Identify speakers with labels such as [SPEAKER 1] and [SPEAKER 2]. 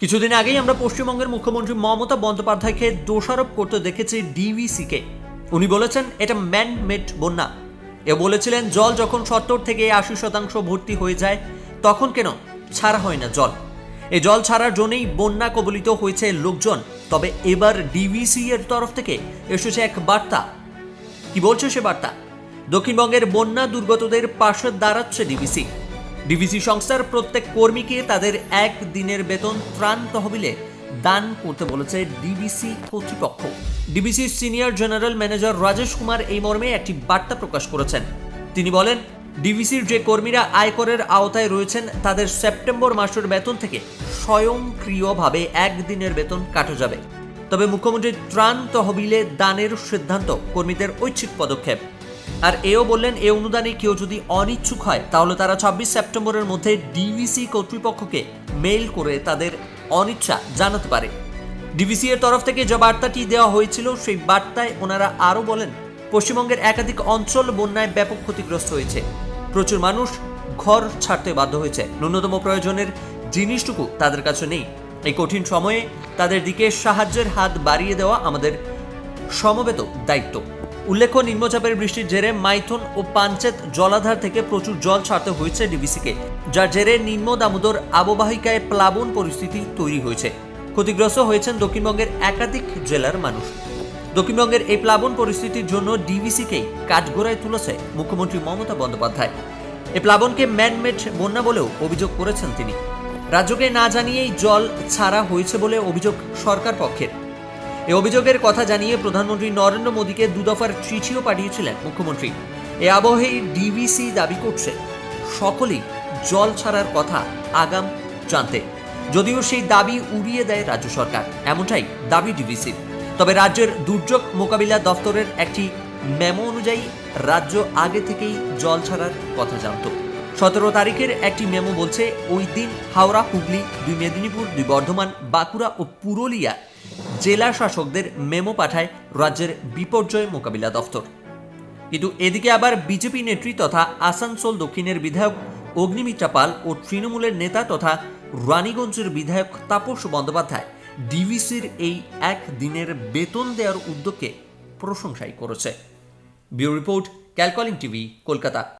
[SPEAKER 1] কিছুদিন আগেই আমরা পশ্চিমবঙ্গের মুখ্যমন্ত্রী মমতা বন্দ্যোপাধ্যায়কে দোষারোপ করতে দেখেছি ডিভিসিকে উনি বলেছেন, এটা ম্যান মেড বন্যা। এ বলেছিলেন, জল যখন সত্তর থেকে আশি শতাংশ ভর্তি হয়ে যায়, তখন কেন ছাড়া হয় না জল? এ জল ছাড়ার জন্যই বন্যা কবলিত হয়েছে লোকজন। তবে এবার ডিভিসি এর তরফ থেকে এসেছে এক বার্তা। কি বলছে সে বার্তা? দক্ষিণবঙ্গের বন্যা দুর্গতদের পাশে দাঁড়াচ্ছে ডিভিসি ডিভিসি সংস্থার প্রত্যেক কর্মীকে তাদের এক দিনের বেতন ত্রাণ তহবিলে দান করতে বলেছে ডিবিসি কর্তৃপক্ষ। ডিবিসির senior general manager Rajesh Kumar এই মর্মে একটি বার্তা প্রকাশ করেছেন। তিনি বলেন ডিভিসির যে কর্মীরা আয়করের আওতায় রয়েছেন, তাদের সেপ্টেম্বর মাসের বেতন থেকে স্বয়ংক্রিয়ভাবে একদিনের বেতন কাটা যাবে। তবে মুখ্যমন্ত্রীর ত্রাণ তহবিলে দানের সিদ্ধান্ত কর্মীদের ঐচ্ছিক পদক্ষেপ। আর এও বললেন, এ অনুদানে কেউ যদি অনিচ্ছুক হয়, তাহলে তারা ছাব্বিশ সেপ্টেম্বরের মধ্যে ডিভিসি কর্তৃপক্ষকে মেইল করে তাদের অনিচ্ছা জানাতে পারে। ডিভিসি এর তরফ থেকে যে বার্তাটি দেওয়া হয়েছিল, সেই বার্তায় ওনারা আরও বলেন, পশ্চিমবঙ্গের একাধিক অঞ্চল বন্যায় ব্যাপক ক্ষতিগ্রস্ত হয়েছে। প্রচুর মানুষ ঘর ছাড়তে বাধ্য হয়েছে। ন্যূনতম প্রয়োজনের জিনিসটুকু তাদের কাছে নেই। এই কঠিন সময়ে তাদের দিকে সাহায্যের হাত বাড়িয়ে দেওয়া আমাদের সমবেত দায়িত্ব। উল্লেখ্য, নিম্নচাপের বৃষ্টির জেরে মাইথন ও পাঞ্চেত জলাধার থেকে প্রচুর জল ছাড়তে হয়েছে ডিবিসিকে, যার জেরে নিম্ন দামোদর আববাহিকায় প্লাবন পরিস্থিতি তৈরি হয়েছে। ক্ষতিগ্রস্ত হয়েছেন দক্ষিণবঙ্গের একাধিক জেলার মানুষ। দক্ষিণবঙ্গের এই প্লাবন পরিস্থিতির জন্য ডিভিসিকেই কাঠগোড়ায় তুলেছে মুখ্যমন্ত্রী মমতা বন্দ্যোপাধ্যায়। এ প্লাবনকে ম্যানমেড বন্যা বলেও অভিযোগ করেছেন তিনি। রাজ্যকে না জানিয়েই জল ছাড়া হয়েছে বলে অভিযোগ সরকার পক্ষের। এ অভিযোগের কথা জানিয়ে প্রধানমন্ত্রী নরেন্দ্র মোদীকে দুদফার চিঠিও পাঠিয়েছিলেন মুখ্যমন্ত্রী। এ আবহেই ডিভিসি দাবি করছে, সকলেই জল ছাড়ার কথা আগাম জানতে। যদিও সেই দাবি উড়িয়ে দেয় রাজ্য সরকার, এমনটাই দাবি ডিভিসির তবে রাজ্যের দুর্যোগ মোকাবিলা দপ্তরের একটি মেমো অনুযায়ী রাজ্য আগে থেকেই জল ছাড়ার কথা জানত। সতেরো তারিখের একটি মেমো বলছে, ওই দিন হাওড়া, হুগলি, দুই মেদিনীপুর, দুই বর্ধমান, বাঁকুড়া ও পুরুলিয়া জেলা শাসকদের মেমো পাঠায় রাজ্যের বিপর্যয় মোকাবিলা দফতর। কিন্তু এদিকে আবার বিজেপি নেত্রী তথা আসানসোল দক্ষিণের বিধায়ক অগ্নিমিত্রা পাল ও তৃণমূলের নেতা তথা রানীগঞ্জের বিধায়ক তাপস বন্দ্যোপাধ্যায় ডিভিসির এই এক দিনের বেতন দেওয়ার উদ্যোগকে প্রশংসাই করেছে। ব্যুরো রিপোর্ট, ক্যালকলিং টিভি, কলকাতা।